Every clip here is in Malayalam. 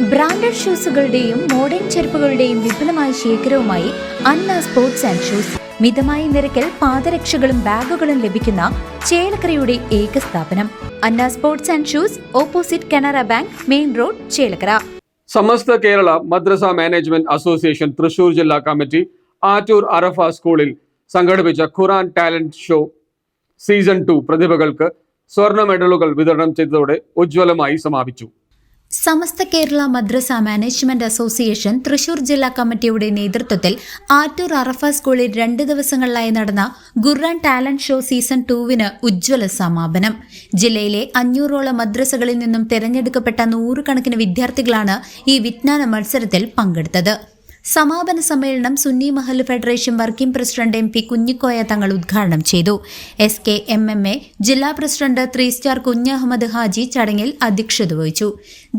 ബ്രാൻഡഡ് ഷൂസുകളുടെയും മോഡേൺ ചെരുപ്പുകളുടെയും വിപുലമായ ശേഖരവുമായി അന്ന സ്പോർട്സ് ആൻഡ് ഷൂസ്. മിതമായ നിരക്കിൽ പാദരക്ഷകളും ബാഗുകളും ലഭിക്കുന്ന ചേലക്കരയുടെ ഏക സ്ഥാപനം. Anna sports and shoes opposite Canara bank main road Chelakkara. Samastha Kerala Madrasa management association Thrissur ജില്ലാ കമ്മിറ്റി ആറ്റൂർ അറഫ സ്കൂളിൽ സംഘടിപ്പിച്ച Quran talent show season two പ്രതിഭകൾക്ക് സ്വർണ മെഡലുകൾ വിതരണം ചെയ്തതോടെ ഉജ്ജ്വലമായി സമാപിച്ചു. സമസ്ത കേരള മദ്രസ മാനേജ്മെന്റ് അസോസിയേഷൻ തൃശൂർ ജില്ലാ കമ്മിറ്റിയുടെ നേതൃത്വത്തിൽ ആറ്റൂർ അറഫ സ്കൂളിൽ രണ്ട് ദിവസങ്ങളിലായി നടന്ന ഗുർറാൻ ടാലന്റ് ഷോ സീസൺ ടൂവിന് ഉജ്ജ്വല സമാപനം. ജില്ലയിലെ അഞ്ഞൂറോളം മദ്രസകളിൽ നിന്നും തെരഞ്ഞെടുക്കപ്പെട്ട നൂറുകണക്കിന് വിദ്യാർത്ഥികളാണ് ഈ വിജ്ഞാന മത്സരത്തിൽ പങ്കെടുത്തത്. സമാപന സമ്മേളനം Sunni Mahal federation working president M P Kunhikoya Thangal ഉദ്ഘാടനം ചെയ്തു. S K M M A ജില്ലാ president three star Kunhahammed Haji ചടങ്ങിൽ അധ്യക്ഷത വഹിച്ചു.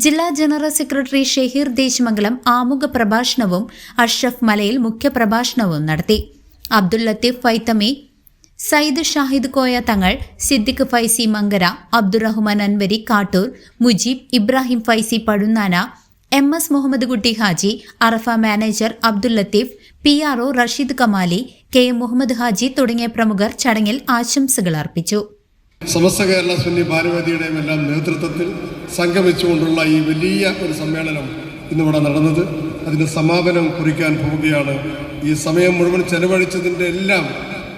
ജില്ലാ ജനറൽ സെക്രട്ടറി ഷെഹീർ ദേശമംഗലം ആമുഖ പ്രഭാഷണവും അഷ്റഫ് മലയിൽ മുഖ്യപ്രഭാഷണവും നടത്തി. Abdul Latheef ഫൈത്തമി Sayyid Shahid Koya Thangal Siddique Faizy Mankara Abdurahman Anvari Kattoor Mujeeb Ibrahim Faizy Pazhunnana M S Muhammad Kutty Haji Arafa manager Abdul Latheef P R O Rasheed Kamali K M Muhammad Haji തുടങ്ങിയ പ്രമുഖർ ചടങ്ങിൽ ആശംസകൾ അർപ്പിച്ചു. സമസ്ത കേരള സുന്നി ഭാരവാദിയുടെയും എല്ലാം നേതൃത്വത്തിൽ സംഗമിച്ചുകൊണ്ടുള്ള ഈ വലിയ ഒരു സമ്മേളനം ഇന്നിവിടെ നടന്നത്. അതിന്റെ സമാപനം കുറിക്കാൻ പോവുകയാണ്. ഈ സമയം മുഴുവൻ ചെലവഴിച്ചതിന്റെ എല്ലാം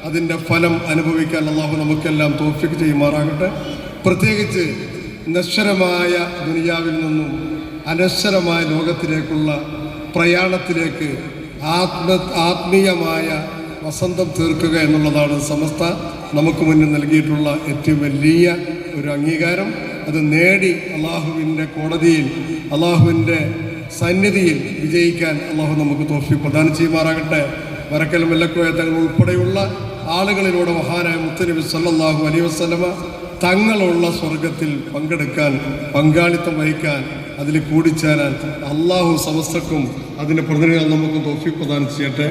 അതിന്റെ ഫലം അനുഭവിക്കാൻ അള്ളാഹു നമുക്കെല്ലാം തോഫിക്ക് ചെയ്യുമാറാകട്ടെ. പ്രത്യേകിച്ച് നശ്വരമായ ദുനിയാവിൽ നിന്നും അനശ്വരമായ ലോകത്തിലേക്കുള്ള പ്രയാണത്തിലേക്ക് ആത്മ ആത്മീയമായ വസന്തം തീർക്കുക എന്നുള്ളതാണ് സമസ്ത നമുക്ക് മുന്നിൽ നൽകിയിട്ടുള്ള ഏറ്റവും വലിയ ഒരു അംഗീകാരം. അത് നേടി അള്ളാഹുവിന്റെ കോടതിയിൽ അള്ളാഹുവിന്റെ സന്നിധിയിൽ വിജയിക്കാൻ അള്ളാഹു നമുക്ക് തോഫി പ്രദാനം ചെയ്യുമാറാകട്ടെ. വരക്കൽ മെല്ലക്കോയ തങ്ങൾ ഉൾപ്പെടെയുള്ള ആളുകളിലൂടെ മഹാനായ മുത്തനബി സല്ലാഹു അലൈഹി വസല്ലമ തങ്ങളുള്ള സ്വർഗത്തിൽ പങ്കെടുക്കാൻ പങ്കാളിത്തം വഹിക്കാൻ അതിൽ കൂടിച്ചേരാൻ അള്ളാഹു സമസ്തക്കും അതിന്റെ പ്രതിനിധികൾ നമുക്ക് തോഫി പ്രദാനം ചെയ്യട്ടെ.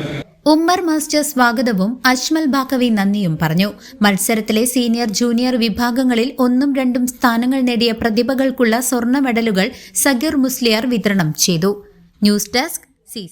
ഉമ്മർ മാസ്റ്റർ സ്വാഗതവും അജ്മൽ ബാക്കവി നന്ദിയും പറഞ്ഞു. മത്സരത്തിലെ സീനിയർ ജൂനിയർ വിഭാഗങ്ങളിൽ ഒന്നും രണ്ടും സ്ഥാനങ്ങൾ നേടിയ പ്രതിഭകൾക്കുള്ള സ്വർണ മെഡലുകൾ സഗീർ മുസ്ലിയാർ വിതരണം ചെയ്തു. News desk C